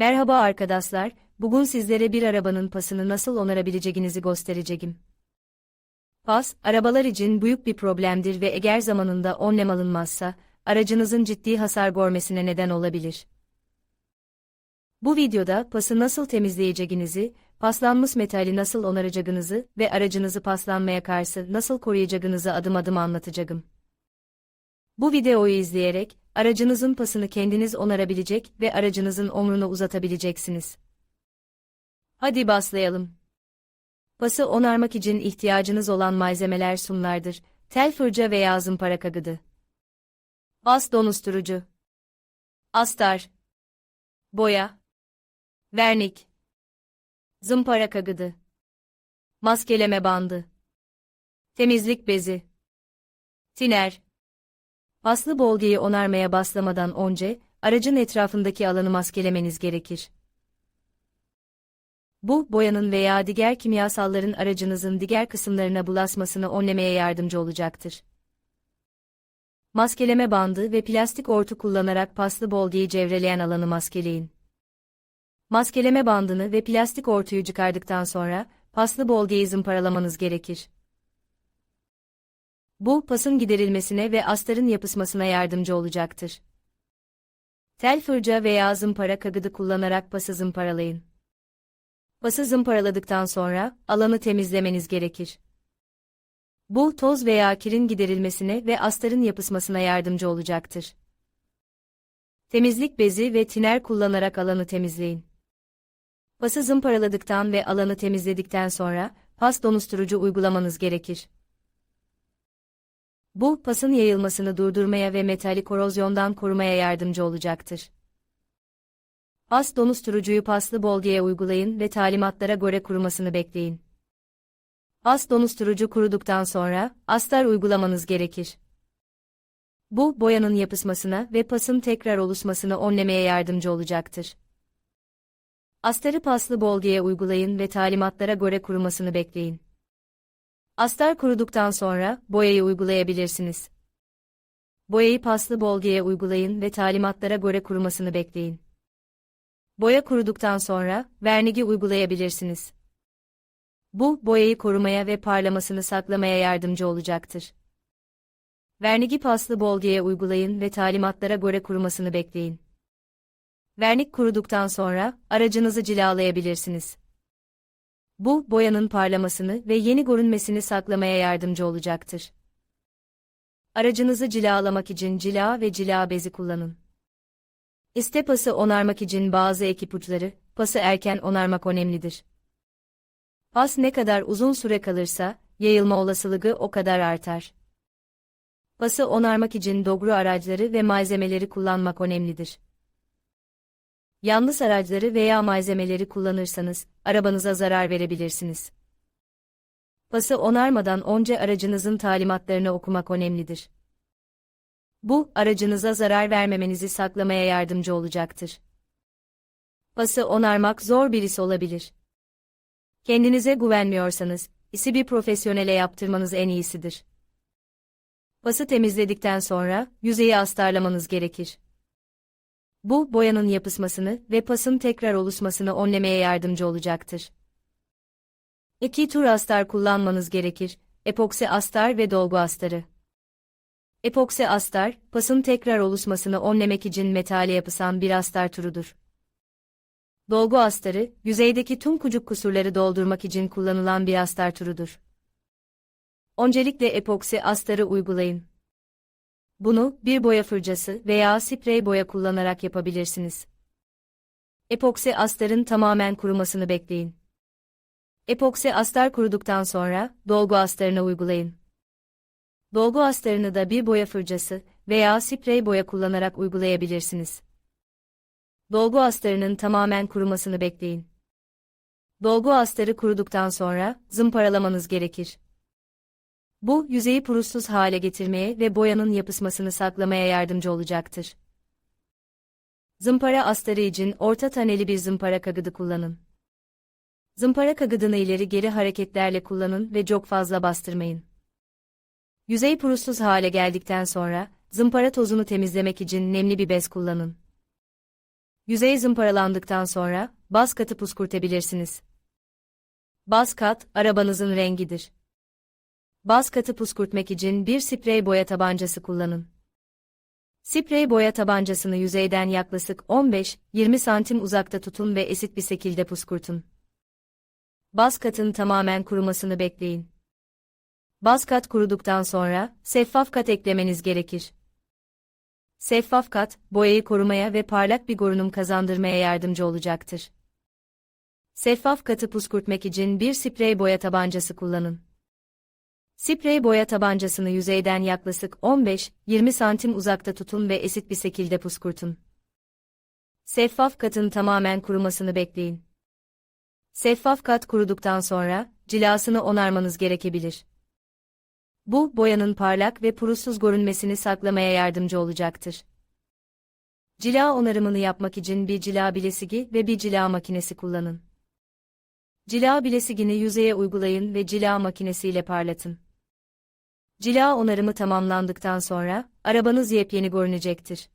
Merhaba arkadaşlar, bugün sizlere bir arabanın pasını nasıl onarabileceğinizi göstereceğim. Pas, arabalar için büyük bir problemdir ve eğer zamanında önlem alınmazsa, aracınızın ciddi hasar görmesine neden olabilir. Bu videoda pası nasıl temizleyeceğinizi, paslanmış metali nasıl onaracağınızı ve aracınızı paslanmaya karşı nasıl koruyacağınızı adım adım anlatacağım. Bu videoyu izleyerek, aracınızın pasını kendiniz onarabilecek ve aracınızın omrunu uzatabileceksiniz. Hadi başlayalım. Pası onarmak için ihtiyacınız olan malzemeler sunlardır. Tel fırça veya zımpara kagıdı. Bas donusturucu. Astar. Boya. Vernik. Zımpara kagıdı. Maskeleme bandı. Temizlik bezi. Tiner. Paslı bolgeyi onarmaya başlamadan önce, aracın etrafındaki alanı maskelemeniz gerekir. Bu, boyanın veya diğer kimyasalların aracınızın diğer kısımlarına bulaşmasını önlemeye yardımcı olacaktır. Maskeleme bandı ve plastik ortu kullanarak paslı bolgeyi cevreleyen alanı maskeleyin. Maskeleme bandını ve plastik ortuyu çıkardıktan sonra, paslı bolgeyi zımparalamanız gerekir. Bu, pasın giderilmesine ve astarın yapışmasına yardımcı olacaktır. Tel fırça veya zımpara kagıdı kullanarak pası zımparalayın. Pası zımparaladıktan sonra, alanı temizlemeniz gerekir. Bu, toz veya kirin giderilmesine ve astarın yapışmasına yardımcı olacaktır. Temizlik bezi ve tiner kullanarak alanı temizleyin. Pası zımparaladıktan ve alanı temizledikten sonra, pas donusturucu uygulamanız gerekir. Bu, pasın yayılmasını durdurmaya ve metali korozyondan korumaya yardımcı olacaktır. Pas donusturucuyu paslı bolgeye uygulayın ve talimatlara göre kurumasını bekleyin. Pas donusturucu kuruduktan sonra, astar uygulamanız gerekir. Bu, boyanın yapışmasına ve pasın tekrar oluşmasını önlemeye yardımcı olacaktır. Astarı paslı bolgeye uygulayın ve talimatlara göre kurumasını bekleyin. Astar kuruduktan sonra, boyayı uygulayabilirsiniz. Boyayı paslı bolgeye uygulayın ve talimatlara göre kurumasını bekleyin. Boya kuruduktan sonra, vernigi uygulayabilirsiniz. Bu, boyayı korumaya ve parlamasını saklamaya yardımcı olacaktır. Vernigi paslı bolgeye uygulayın ve talimatlara göre kurumasını bekleyin. Vernik kuruduktan sonra, aracınızı cilalayabilirsiniz. Bu, boyanın parlamasını ve yeni görünmesini saklamaya yardımcı olacaktır. Aracınızı cilalamak için cila ve cila bezi kullanın. İste pası onarmak için bazı ekip uçları, pası erken onarmak önemlidir. Pas ne kadar uzun süre kalırsa, yayılma olasılığı o kadar artar. Pası onarmak için doğru araçları ve malzemeleri kullanmak önemlidir. Yanlış araçları veya malzemeleri kullanırsanız, arabanıza zarar verebilirsiniz. Pası onarmadan önce aracınızın talimatlarını okumak önemlidir. Bu, aracınıza zarar vermemenizi saklamaya yardımcı olacaktır. Pası onarmak zor bir iş olabilir. Kendinize güvenmiyorsanız, isi bir profesyonele yaptırmanız en iyisidir. Pası temizledikten sonra, yüzeyi astarlamanız gerekir. Bu, boyanın yapışmasını ve pasın tekrar oluşmasını önlemeye yardımcı olacaktır. İki tur astar kullanmanız gerekir, epoksi astar ve dolgu astarı. Epoksi astar, pasın tekrar oluşmasını önlemek için metale yapısan bir astar turudur. Dolgu astarı, yüzeydeki tüm kucuk kusurları doldurmak için kullanılan bir astar turudur. Öncelikle epoksi astarı uygulayın. Bunu, bir boya fırçası veya sprey boya kullanarak yapabilirsiniz. Epoksi astarın tamamen kurumasını bekleyin. Epoksi astar kuruduktan sonra, dolgu astarını uygulayın. Dolgu astarını da bir boya fırçası veya sprey boya kullanarak uygulayabilirsiniz. Dolgu astarının tamamen kurumasını bekleyin. Dolgu astarı kuruduktan sonra, zımparalamanız gerekir. Bu, yüzeyi purusuz hale getirmeye ve boyanın yapışmasını saklamaya yardımcı olacaktır. Zımpara astarı için orta taneli bir zımpara kagıdı kullanın. Zımpara kagıdını ileri geri hareketlerle kullanın ve çok fazla bastırmayın. Yüzey purusuz hale geldikten sonra, zımpara tozunu temizlemek için nemli bir bez kullanın. Yüzey zımparalandıktan sonra, baz katı puskurtabilirsiniz. Baz kat, arabanızın rengidir. Baz katı puskurtmak için bir sprey boya tabancası kullanın. Sprey boya tabancasını yüzeyden yaklaşık 15-20 santim uzakta tutun ve esit bir şekilde puskurtun. Baz katın tamamen kurumasını bekleyin. Baz kat kuruduktan sonra, şeffaf kat eklemeniz gerekir. Şeffaf kat, boyayı korumaya ve parlak bir görünüm kazandırmaya yardımcı olacaktır. Şeffaf katı puskurtmak için bir sprey boya tabancası kullanın. Sprey boya tabancasını yüzeyden yaklaşık 15-20 santim uzakta tutun ve esit bir şekilde puskurtun. Şeffaf katın tamamen kurumasını bekleyin. Şeffaf kat kuruduktan sonra, cilasını onarmanız gerekebilir. Bu, boyanın parlak ve purusuz görünmesini saklamaya yardımcı olacaktır. Cila onarımını yapmak için bir cila bilesigi ve bir cila makinesi kullanın. Cila bilesigini yüzeye uygulayın ve cila makinesiyle parlatın. Cila onarımı tamamlandıktan sonra, arabanız yepyeni görünecektir.